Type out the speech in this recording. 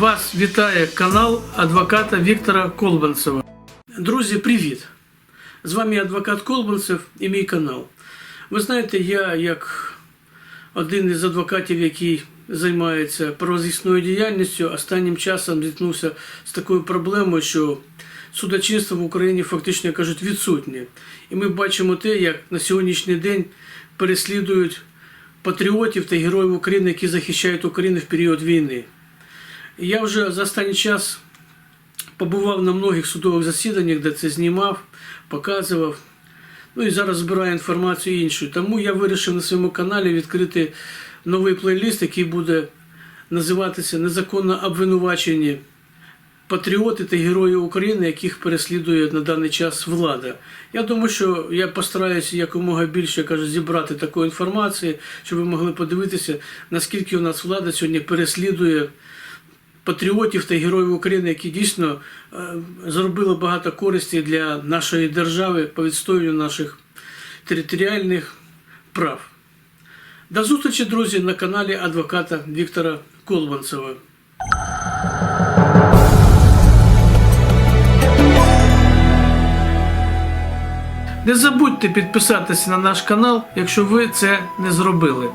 Вас вітає канал адвоката Віктора Колбанцева. Друзі, привіт! З вами адвокат Колбанцев і мій канал. Ви знаєте, я як один із адвокатів, який займається правозахисною діяльністю, останнім часом зіткнувся з такою проблемою, що судочинство в Україні фактично кажуть відсутнє. І ми бачимо те, як на сьогоднішній день переслідують патріотів та героїв України, які захищають Україну в період війни. Я вже за останній час побував на многих судових засіданнях, де це знімав, показував. Ну і зараз збираю інформацію іншу. Тому я вирішив на своєму каналі відкрити новий плейліст, який буде називатися Незаконно обвинувачені патріоти та герої України, яких переслідує на даний час влада. Я думаю, що я постараюся якомога більше я кажу, зібрати такої інформації, щоб ви могли подивитися, наскільки у нас влада сьогодні переслідує патріотів та героїв України, які дійсно е, зробили багато користі для нашої держави по відстоюванню наших територіальних прав. До зустрічі, друзі, на каналі адвоката Віктора Колбанцева. Не забудьте підписатися на наш канал, якщо ви це не зробили.